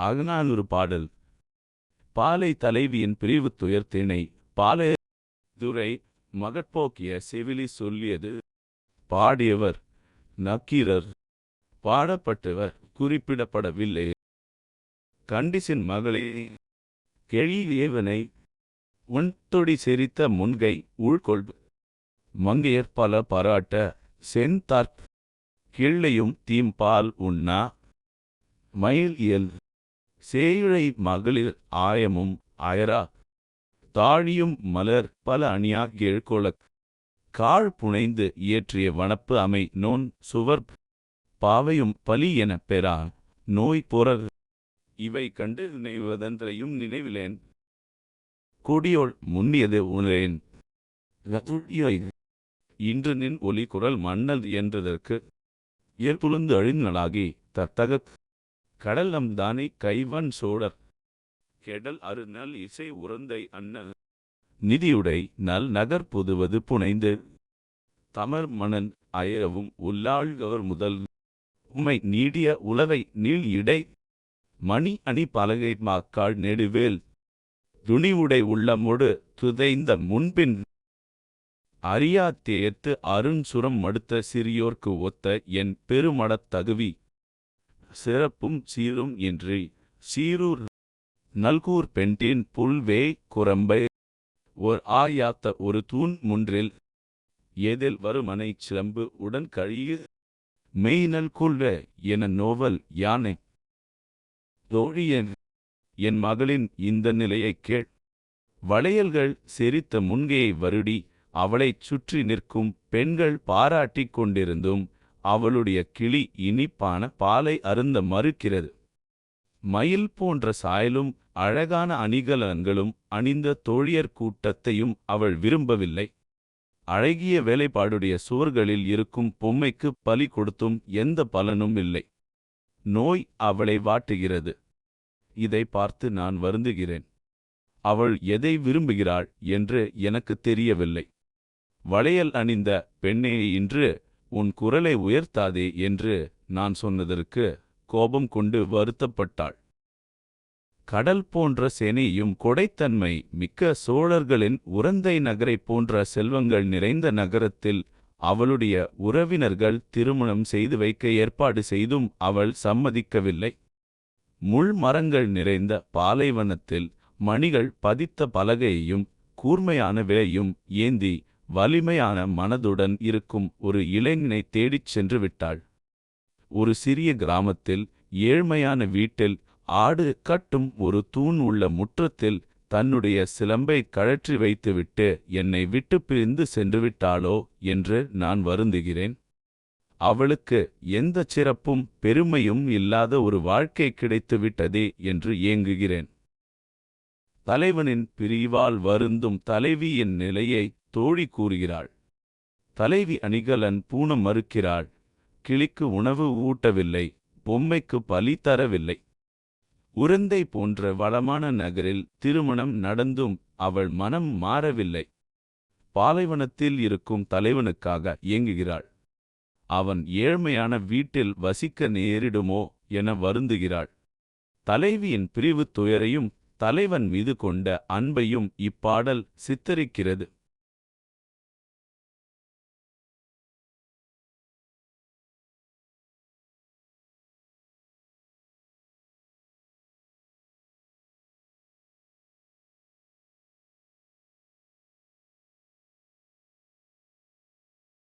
அகநானூறு பாடல். பாலை தலைவியின் பிரிவு துயர்த்தினை பாலை துரை மகட்போக்கிய செவிலி சொல்லியது. பாடியவர் நக்கீரர். பாடப்பட்டவர் குறிப்பிடப்படவில்லை. கண்டிசின் மகளே கெழியேவனை உன் தொடி செரித்த முன்கை உள்கொள்பு மங்கையர் பல பாராட்ட செந்தார்க் கிள்ளையும் தீம்பால் உண்ணா. மயில் இயல். சேயுழை மகளிர் ஆயமும் அயரா தாழியும் மலர் பல அணியா எழுக்கோளக் காழ் புனைந்து இயற்றிய வனப்பு அமை நோன் சுவர் பாவையும் பலி எனப் பெறா நோய் பொறர் இவை கண்டு நினைவதன்றையும் நினைவிலேன். கொடியோள் முன்னியது உணரேன் இன்று நின் ஒலி குரல் மன்னல் என்றதற்கு இயற்புழுந்து அழிந்தலாகி தத்தகத் கடலம் தானே கைவன் சோழர். கெடல் அரு நல் இசை உறந்தை அண்ணல் நிதியுடை நல் நகர் புதுவது புனைந்து. தமர் மணன் அயரவும் உள்ளாழ்கவர் முதல். உமை நீடிய உலகை நீள் இடை. மணி அணி பலகை மாக்காள் நெடுவேல். துணிவுடை உள்ளமொடு துதைந்த முன்பின். அறியா தேயத்து அருண் சுரம் மடுத்த சிறியோர்க்கு ஒத்த என் பெருமடத் தகுவி. சிறப்பும் சீரும் இன்றி சீரூர் நல்கூர் பெண்டின் புல்வே குரம்பை ஓர் ஆயாத்த ஒரு தூண் முன்றில் எதில் வருமனை சிலம்பு உடன் கழியு மெய்நல் கொள்வ என நோவல் யானை. தோழியன் என் மகளின் இந்த நிலையைக் கேள். வளையல்கள் செரித்த முன்கையை வருடி அவளைச் சுற்றி நிற்கும் பெண்கள் பாராட்டிக் கொண்டிருந்தும் அவளுடைய கிளி இனிப்பான பாலை அருந்த மறுக்கிறது. மயில் போன்ற சாயலும் அழகான அணிகலன்களும் அணிந்த தோழியர் கூட்டத்தையும் அவள் விரும்பவில்லை. அழகிய வேலைப்பாடுடைய சுவர்களில் இருக்கும் பொம்மைக்கு பலி கொடுத்தும் எந்த பலனும் இல்லை. நோய் அவளை வாட்டுகிறது. இதை பார்த்து நான் வருந்துகிறேன். அவள் எதை விரும்புகிறாள் என்று எனக்கு தெரியவில்லை. வளையல் அணிந்த பெண்ணே இன்று உன் குரலை உயர்த்தாதே என்று நான் சொன்னதற்கு கோபம் கொண்டு வருத்தப்பட்டாள். கடல் போன்ற சேனையும் கொடைத்தன்மை மிக்க சோழர்களின் உரந்தை நகரைப் போன்ற செல்வங்கள் நிறைந்த நகரத்தில் அவளுடைய உறவினர்கள் திருமணம் செய்து வைக்க ஏற்பாடு செய்தும் அவள் சம்மதிக்கவில்லை. முள் மரங்கள் நிறைந்த பாலைவனத்தில் மணிகள் பதித்த பலகையையும் கூர்மையான விலையும் ஏந்தி வலிமையான மனதுடன் இருக்கும் ஒரு இளைஞனை தேடிச் சென்று விட்டாள். ஒரு சிறிய கிராமத்தில் ஏழ்மையான வீட்டில் ஆடு கட்டும் ஒரு தூண் உள்ள முற்றத்தில் தன்னுடைய சிலம்பை கழற்றி வைத்துவிட்டு என்னை விட்டு பிரிந்து சென்று விட்டாளோ என்று நான் வருந்துகிறேன். அவளுக்கு எந்தச் சிறப்பும் பெருமையும் இல்லாத ஒரு வாழ்க்கை கிடைத்துவிட்டதே என்று ஏங்குகிறேன். தலைவனின் பிரிவால் வருந்தும் தலைவியின் நிலையை தோழி கூறுகிறாள். தலைவி அணிகலன் பூண மறுக்கிறாள். கிளிக்கு உணவு ஊட்டவில்லை. பொம்மைக்கு பலி தரவில்லை. உரந்தை போன்ற வளமான நகரில் திருமணம் நடந்தும் அவள் மனம் மாறவில்லை. பாலைவனத்தில் இருக்கும் தலைவனுக்காக இயங்குகிறாள். அவன் ஏழ்மையான வீட்டில் வசிக்க நேரிடுமோ என வருந்துகிறாள். தலைவியின் பிரிவு துயரையும் தலைவன் மீது கொண்ட அன்பையும் இப்பாடல் சித்தரிக்கிறது.